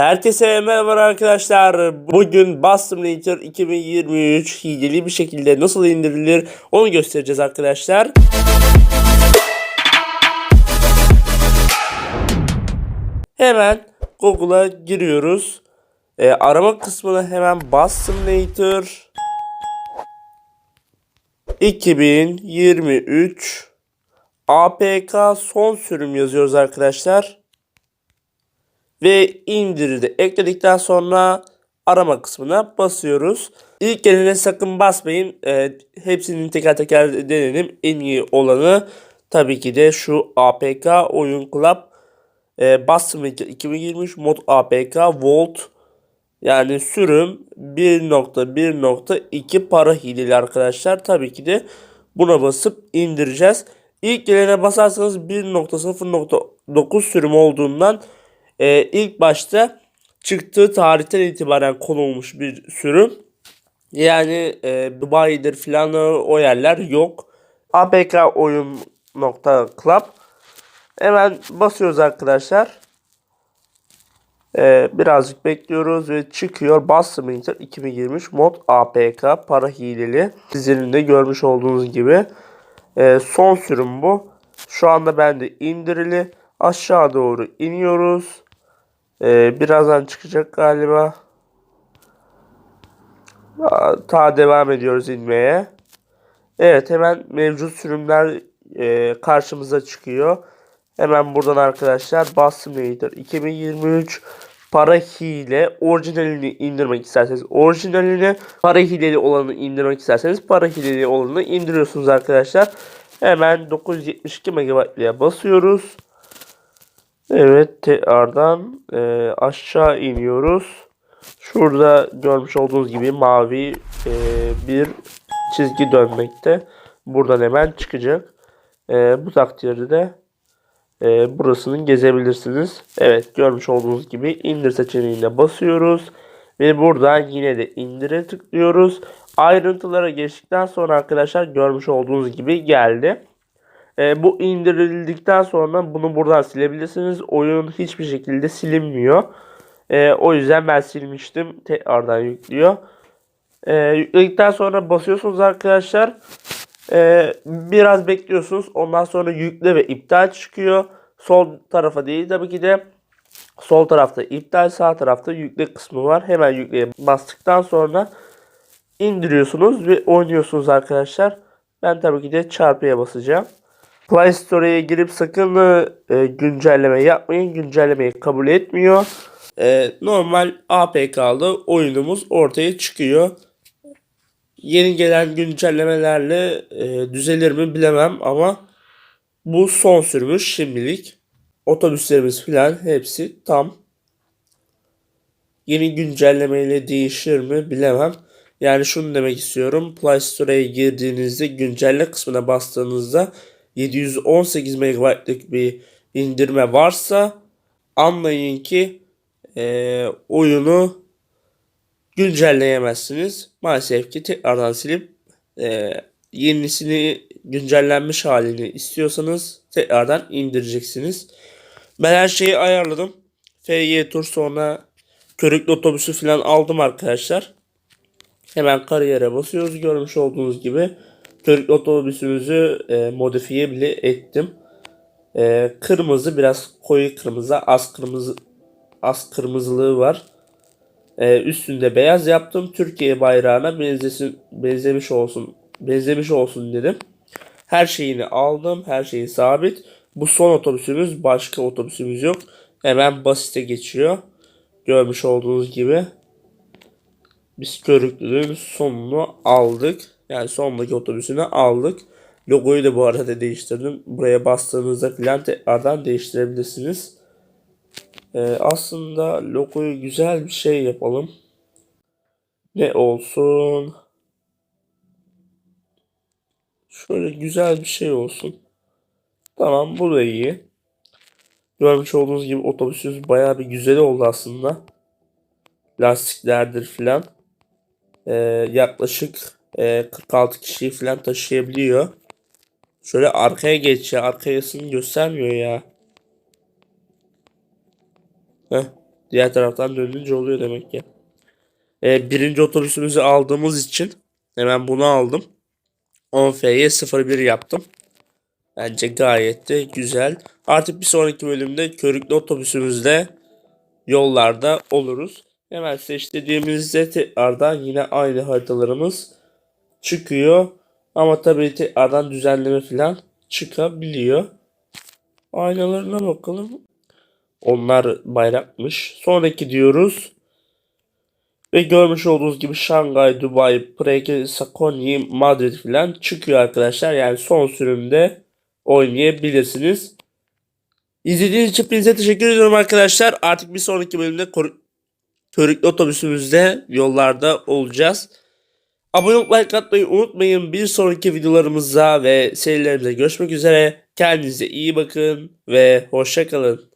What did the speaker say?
Herkese merhaba arkadaşlar. Bugün Bus Simulator 2023 hileli bir şekilde nasıl indirilir onu göstereceğiz arkadaşlar. Hemen Google'a giriyoruz. Ee, arama kısmına hemen Bus Simulator 2023 APK son sürüm yazıyoruz arkadaşlar ve indirdi. Ekledikten sonra arama kısmına basıyoruz. İlk gelene sakın basmayın. Ee, hepsini teker teker denedim. En iyi olanı tabii ki de şu APK Oyun Club e, Basmate 2023 mod APK Volt yani sürüm 1.1.2 para hileli arkadaşlar. Tabii ki de buna basıp indireceğiz. İlk gelene basarsanız 1.0.9 sürüm olduğundan e, ilk başta çıktığı tarihten itibaren konulmuş bir sürüm. Yani e, Dubai'dir filan o yerler yok. APK oyun nokta club. Hemen basıyoruz arkadaşlar. Ee, birazcık bekliyoruz ve çıkıyor. Bus Simulator 2023 mod APK para hileli. Sizlerin de görmüş olduğunuz gibi. Ee, son sürüm bu. Şu anda bende indirili. Aşağı doğru iniyoruz. Ee, birazdan çıkacak galiba. Ta devam ediyoruz inmeye. Evet hemen mevcut sürümler e, karşımıza çıkıyor. Hemen buradan arkadaşlar Bus Simulator 2023 para hile orijinalini indirmek isterseniz orijinalini para hileli olanı indirmek isterseniz para hileli olanı indiriyorsunuz arkadaşlar. Hemen 972 MB'ye basıyoruz. Evet tekrardan e, aşağı iniyoruz. Şurada görmüş olduğunuz gibi mavi e, bir çizgi dönmekte. Buradan hemen çıkacak. E, bu takdirde de e, burasını gezebilirsiniz. Evet görmüş olduğunuz gibi indir seçeneğine basıyoruz. Ve buradan yine de indire tıklıyoruz. Ayrıntılara geçtikten sonra arkadaşlar görmüş olduğunuz gibi geldi. E, bu indirildikten sonra bunu buradan silebilirsiniz. Oyun hiçbir şekilde silinmiyor. E, o yüzden ben silmiştim. Tekrardan yüklüyor. E, yükledikten sonra basıyorsunuz arkadaşlar. E, biraz bekliyorsunuz. Ondan sonra yükle ve iptal çıkıyor. Sol tarafa değil tabii ki de sol tarafta iptal sağ tarafta yükle kısmı var. Hemen yükleye bastıktan sonra indiriyorsunuz ve oynuyorsunuz arkadaşlar. Ben tabii ki de çarpıya basacağım. Play Store'ya girip sakın e, güncelleme yapmayın. Güncellemeyi kabul etmiyor. E, normal APK'lı oyunumuz ortaya çıkıyor. Yeni gelen güncellemelerle e, düzelir mi bilemem ama bu son sürmüş şimdilik. Otobüslerimiz filan hepsi tam. Yeni güncellemeyle değişir mi bilemem. Yani şunu demek istiyorum. Play Store'ya girdiğinizde güncelle kısmına bastığınızda 718 MB'lık bir indirme varsa anlayın ki e, oyunu güncelleyemezsiniz. Maalesef ki tekrardan silip e, yenisini güncellenmiş halini istiyorsanız tekrardan indireceksiniz. Ben her şeyi ayarladım. FY tur sonra körüklü otobüsü falan aldım arkadaşlar. Hemen kariyere basıyoruz görmüş olduğunuz gibi. Körüklü otobüsümüzü e, modifiye bile ettim. E, kırmızı biraz koyu kırmızı az kırmızı az kırmızılığı var. E, üstünde beyaz yaptım. Türkiye bayrağına benzesin, benzemiş olsun benzemiş olsun dedim. Her şeyini aldım. Her şeyi sabit. Bu son otobüsümüz. Başka otobüsümüz yok. Hemen basite geçiyor. Görmüş olduğunuz gibi. Biz körüklünün sonunu aldık. Yani sondaki otobüsünü aldık. Logoyu da bu arada değiştirdim. Buraya bastığınızda filan tekrardan değiştirebilirsiniz. Ee, aslında logoyu güzel bir şey yapalım. Ne olsun? Şöyle güzel bir şey olsun. Tamam bu da iyi. Görmüş olduğunuz gibi otobüsümüz bayağı bir güzel oldu aslında. Lastiklerdir filan. Ee, yaklaşık e, 46 kişiyi filan taşıyabiliyor. Şöyle arkaya geç ya. Arkayasını göstermiyor ya. Heh. Diğer taraftan dönünce oluyor demek ki. Ee, birinci otobüsümüzü aldığımız için hemen bunu aldım. 10F'ye 01 yaptım. Bence gayet de güzel. Artık bir sonraki bölümde körüklü otobüsümüzle yollarda oluruz. Hemen seçtiğimizde tekrardan yine aynı haritalarımız çıkıyor. Ama tabii tekrardan düzenleme falan çıkabiliyor. Aynalarına bakalım. Onlar bayrakmış. Sonraki diyoruz. Ve görmüş olduğunuz gibi Şangay, Dubai, Prague, Sakonya, Madrid falan çıkıyor arkadaşlar. Yani son sürümde oynayabilirsiniz. İzlediğiniz için hepinize teşekkür ediyorum arkadaşlar. Artık bir sonraki bölümde körüklü otobüsümüzde yollarda olacağız. Abone olup like atmayı unutmayın. Bir sonraki videolarımızda ve serilerimizde görüşmek üzere. Kendinize iyi bakın ve hoşçakalın.